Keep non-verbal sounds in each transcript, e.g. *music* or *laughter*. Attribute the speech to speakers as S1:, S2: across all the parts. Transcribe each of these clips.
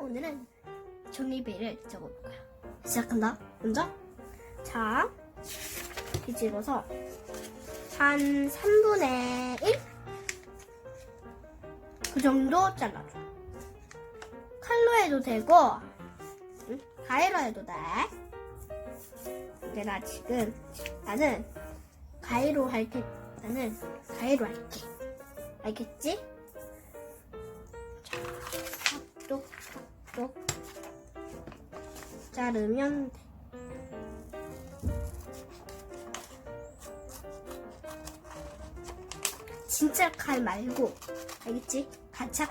S1: 오늘은 종이배를 적어볼 거야. 시작한다. 먼저 자 뒤집어서 한 3분의 1? 그 정도 잘라줘. 칼로 해도 되고 응? 가위로 해도 돼. 근데 나 지금 나는 가위로 할게. 나는 가위로 할게. 알겠지? 자, 똑똑똑 자르면 돼. 진짜 칼 말고 알겠지? 가착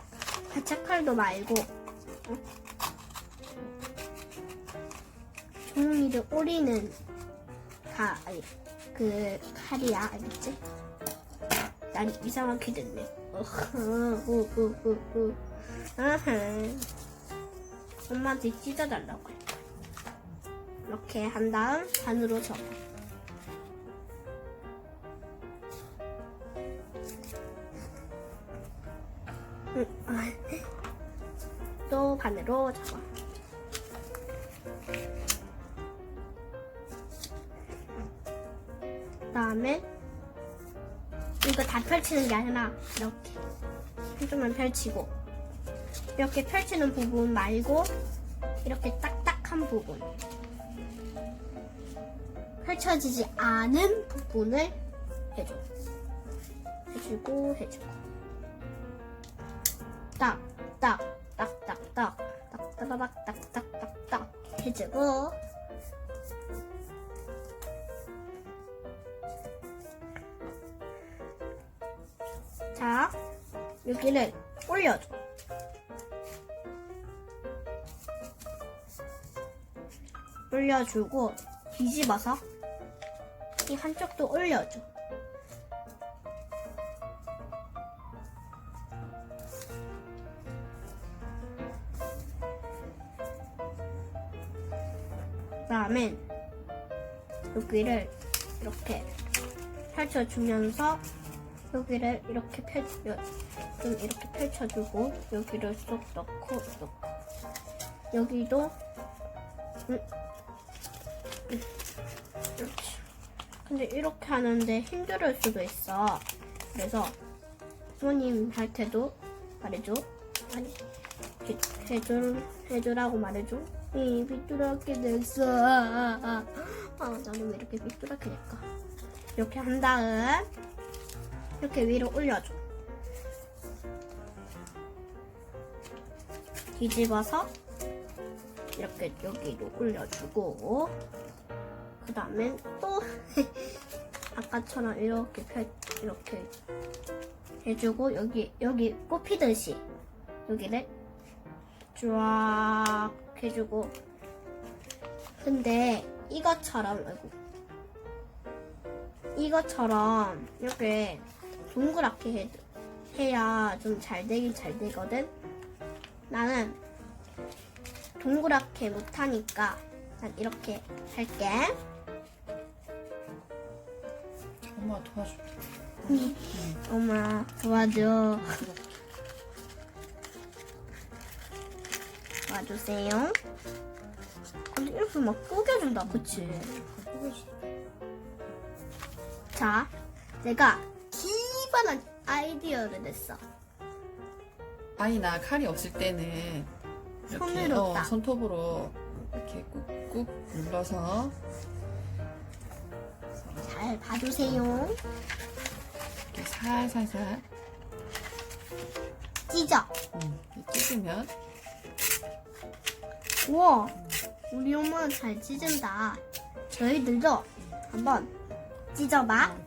S1: 가착 칼도 말고 응? 종이를 오리는 가 아니 그 칼이야 알겠지? 난 이상하게 됐네. 어흐, 아하. 엄마한테 찢어달라고 해. 이렇게 한 다음 반으로 접어. 응, 아, 또 반으로 접어. 그다음에 이거 다 펼치는 게 아니라 이렇게 한쪽만 펼치고 이렇게 펼치는 부분 말고 이렇게 딱딱한 부분 펼쳐지지 않은 부분을 해줘. 해주고 해주고 딱 딱 딱 딱 딱딱 딱딱딱딱 딱 딱. 해주고. 자, 여기를 올려줘. 올려주고 뒤집어서 이 한쪽도 올려줘. 그다음엔 여기를 이렇게 펼쳐주면서 여기를 이렇게 펼, 여- 좀 이렇게 펼쳐주고 여기를 쏙 넣고 넣고 여기도 음, 음. 근데 이렇게 하는데 힘들 수도 있어. 그래서 부모님 할 때도 말해줘. 아니 해줘 해줘라고 말해줘. 이 삐뚤하게 됐어. 아, 나는 왜 이렇게 삐뚤하게 될까? 이렇게 한 다음 이렇게 위로 올려줘. 뒤집어서 이렇게 여기로 올려주고 그 다음엔 또 *laughs* 아까처럼 이렇게 펼 이렇게 해주고 여기 여기 꼽히듯이 여기를 쫙 해주고 근데 이것처럼 아이고 이것처럼 이렇게 동그랗게 해, 해야 좀 잘 되긴 잘 되거든. 나는 동그랗게 못하니까 난 이렇게 할게.
S2: 엄마 도와줘.
S1: 엄마 도와줘. 도와주세요. 근데 이렇게 막 쪼개준다, 그치? 자, 내가 기발한 아이디어를 냈어.
S2: 아니 나 칼이 없을 때는 이렇게
S1: 손으로
S2: 어,
S1: 딱.
S2: 손톱으로 이렇게 꾹꾹 눌러서
S1: 잘 봐주세요.
S2: 이렇게 살살살
S1: 찢어.
S2: 음, 찢으면
S1: 우와, 우리 엄마는 잘 찢은다. 저희들도 한번 찢어봐.
S2: 이렇게